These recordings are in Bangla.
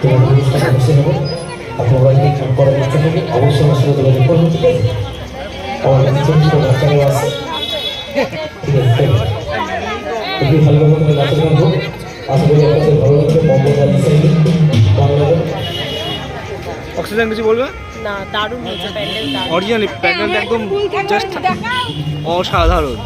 তোমার অনুষ্ঠানে বসে নেব আপনারা করার চেষ্টা করবেন অবশ্যই আমার সাথে যোগাযোগ করবেন ঠিক আছে আমার কাছে ছোট বাচ্চারাও আছে ঠিক আছে খুবই ভালো লাগল তুমি নাচের গান হোক আশা করি আপনাদের ভালো লাগবে সাইদি বাংলাদেশ অক্সিজেন কিছু বলবে না দারুণ হয়েছে প্যান্ডেল অরিজিনাল প্যান্ডেলটা একদম জাস্ট অসাধারণ।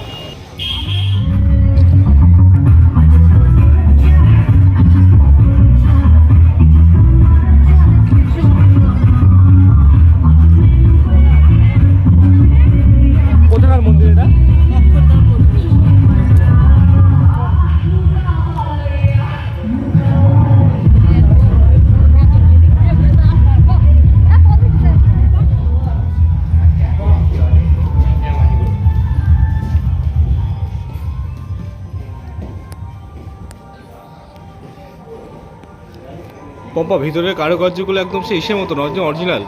পম্পা ভিতরের কারুকার্যগুলো একদম সেই ইসের মতো নয় অরিজিনাল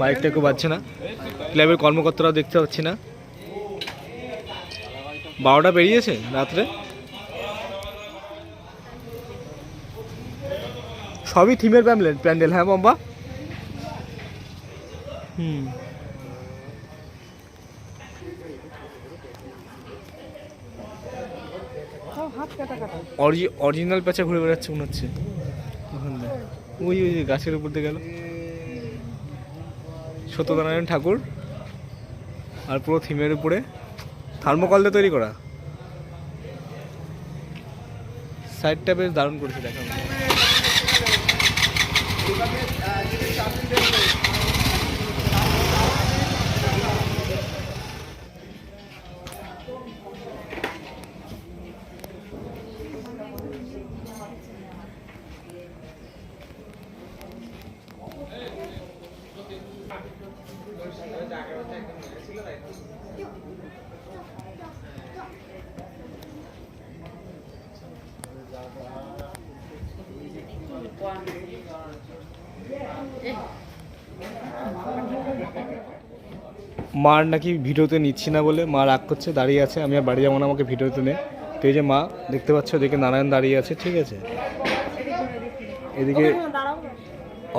বাইকটা কেউ পাচ্ছে না। ক্লাবের কর্মকর্তারাও দেখতে পাচ্ছি না। বারোটা পেরিয়েছে রাত্রে। সবই থিমের প্যান্ডেল প্যান্ডেল হ্যাঁ বম্বা? হুম। অরিজিনাল প্যাচা ঘুরে বেড়াচ্ছে মনে হচ্ছে। ওই ওই গাছের উপর দিয়ে গেল। সত্যনারায়ণ ঠাকুর আর পুরো থিমের উপরে থার্মোকল দিয়ে তৈরি করা। সাইডটা বেশ দারুণ করেছে দেখা মার নাকি ভিডিওতে নিচ্ছি না বলে মা রাগ করছে দাঁড়িয়ে আছে। আমি আর বাড়ি যাব না আমাকে ভিডিওতে নে। তো এই যে মা দেখতে পাচ্ছ ওদিকে নারায়ণ দাঁড়িয়ে আছে ঠিক আছে? এদিকে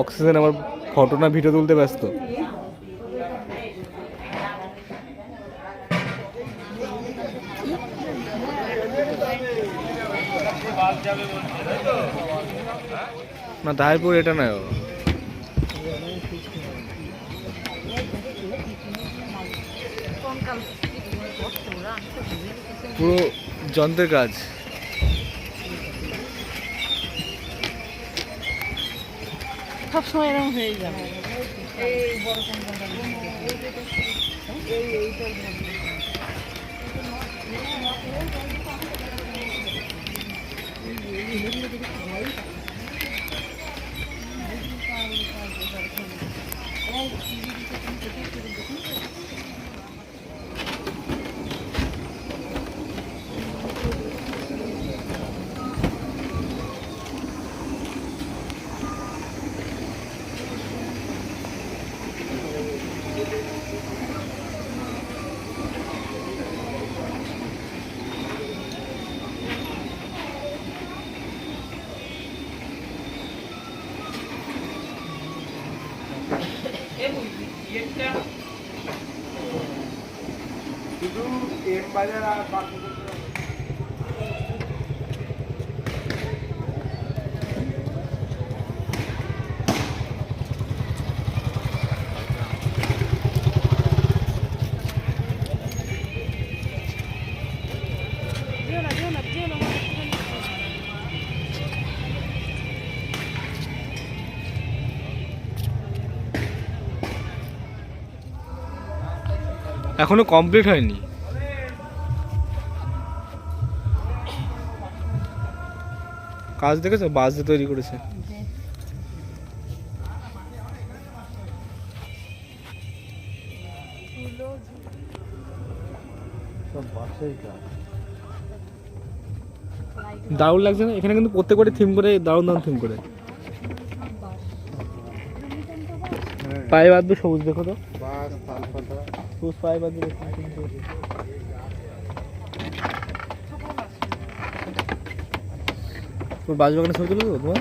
অক্সিজেন আমার ফটো না ভিডিও তুলতে ব্যস্ত। না দায়পুর এটা নয় পুরো যন্ত্রের কাজ। সবসময় এরকম হয়ে যাবে। এই শুধু এম বাজার আর এখনও কমপ্লিট হয়নি। কাজ দেখেছ? বাস দিয়ে তৈরি করেছে। দারুণ লাগছে না? এখানে কিন্তু প্রত্যেকবারই থিম করে, দারুণ দারুণ থিম করে। পায়ে বাঁধবে সবুজ, দেখো তো। দেখো, theme করেছে। তোমার বাস বাগানে ছবি তুলে দেবো তোমার?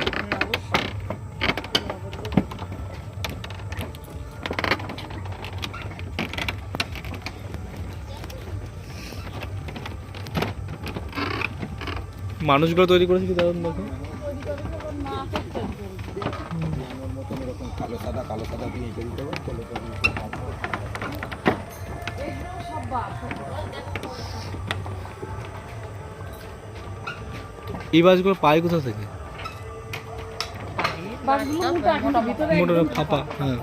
মানুষগুলো তৈরি করেছে কি দারুণ দেখো। এই বাসগুলো পায় কোথা থেকে? মোটর ফাঁপা হ্যাঁ।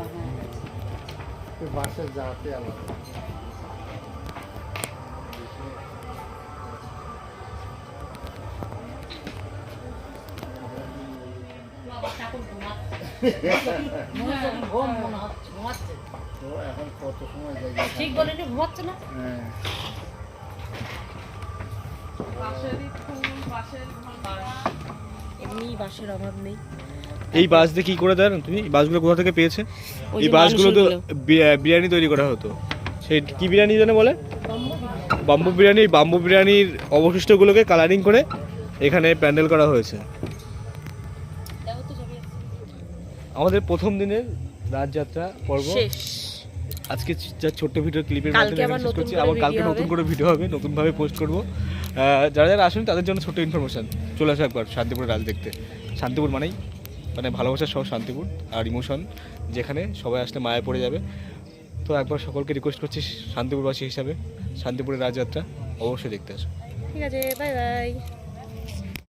ঠিক বলিনি ঘুমাচ্ছে না? এমনি বাসের অভাব নেই। এই বাস দিয়ে কি করে দেন তুমি? বাসগুলো কোথা থেকে পেয়েছে? এই বাসগুলো তো বিরিয়ানি তৈরি করা হতো। সেই কি বিরিয়ানি জানে বলে? বাম্বু বিরিয়ানি। বাম্বু বিরিয়ানির অবশিষ্টগুলোকে কালারিং করে এখানে প্যান্ডেল করা হয়েছে। আমাদের প্রথম দিনের রাজযাত্রা পর্ব শেষ। আজকে যা ছোট্ট ভিডিও ক্লিপের মাধ্যমে আবার শেষ করছি আবার কালকে নতুন করে ভিডিও হবে নতুনভাবে পোস্ট করব। যারা যারা আসেন তাদের জন্য ছোট্ট ইনফরমেশন চলে আসো একবার শান্তিপুরের রাজ দেখতে। শান্তিপুর মানেই মানে ভালোবাসার শহর শান্তিপুর আর ইমোশন যেখানে সবাই আসলে মায়া পড়ে যাবে। তো একবার সকলকে রিকোয়েস্ট করছি শান্তিপুরবাসী হিসাবে শান্তিপুরের রাজযাত্রা অবশ্যই দেখতে আসো। ঠিক আছে বাই বাই